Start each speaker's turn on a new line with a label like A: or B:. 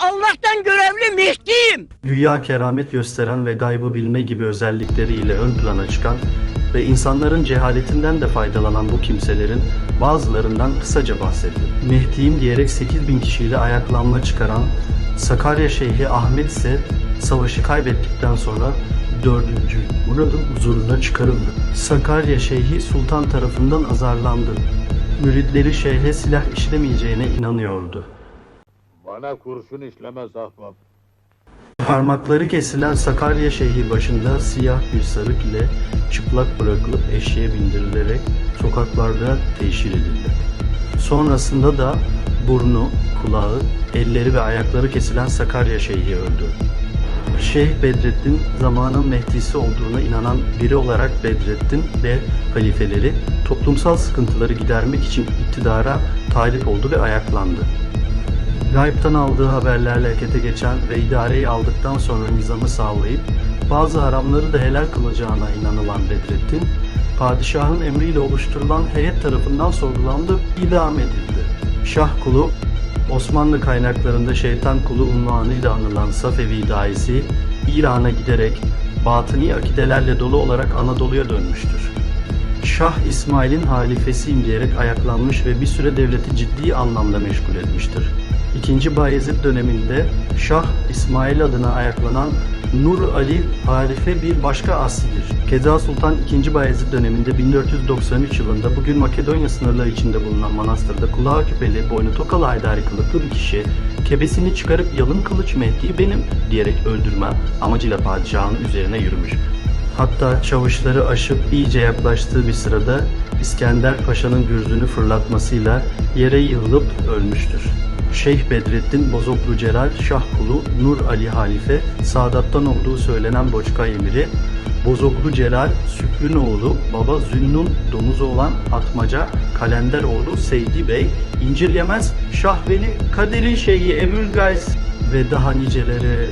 A: Allah'tan görevli Mehdi'yim.
B: Güya keramet gösteren ve gaybı bilme gibi özellikleriyle ön plana çıkan ve insanların cehaletinden de faydalanan bu kimselerin bazılarından kısaca bahsedelim. Mehdi'yim diyerek 8000 kişiyle ayaklanma çıkaran Sakarya Şeyhi Ahmet ise savaşı kaybettikten sonra dördüncü Murad'ın huzuruna çıkarıldı. Sakarya Şeyhi Sultan tarafından azarlandı. Müritleri şeyhe silah işlemeyeceğine inanıyordu.
C: Bana kurşun işlemez ahbap.
B: Parmakları kesilen Sakarya Şeyhi başında siyah bir sarık ile çıplak bırakılıp eşeğe bindirilerek sokaklarda teşhir edildi. Sonrasında da burnu, kulağı, elleri ve ayakları kesilen Sakarya Şeyhi öldü. Şeyh Bedrettin zamanın Mehdisi olduğuna inanan biri olarak Bedrettin ve halifeleri toplumsal sıkıntıları gidermek için iktidara talip oldu ve ayaklandı. Gayb'tan aldığı haberlerle harekete geçen ve idareyi aldıktan sonra nizamı sağlayıp bazı haramları da helal kılacağına inanılan Bedrettin, padişahın emriyle oluşturulan heyet tarafından sorgulandı, idam edildi. Şah kulu, Osmanlı kaynaklarında şeytan kulu unvanıyla anılan Safevi daisi, İran'a giderek batıni akidelerle dolu olarak Anadolu'ya dönmüştür. Şah İsmail'in halifesiyim diyerek ayaklanmış ve bir süre devleti ciddi anlamda meşgul etmiştir. İkinci Bayezid döneminde Şah İsmail adına ayaklanan Nur Ali halife bir başka asidir. Keza Sultan II. Bayezid döneminde 1493 yılında bugün Makedonya sınırları içinde bulunan manastırda kulağı küpeli, boynu tokalı haydari kılıklı bir kişi kebesini çıkarıp yalın kılıç Mehdi benim diyerek öldürme amacıyla padişahın üzerine yürümüş. Hatta çavuşları aşıp iyice yaklaştığı bir sırada İskender Paşa'nın gürzünü fırlatmasıyla yere yığılıp ölmüştür. Şeyh Bedrettin Bozoklu Celal Şahkulu Nur Ali Halife Sadat'tan olduğu söylenen Boçka Emiri Bozoklu Celal Sükrünoğlu Baba Zünnun Domuzu olan Atmaca Kalenderoğlu Seydi Bey İncir Yemez Şahveli Kadir'in Şeyhi Emül Gays ve daha niceleri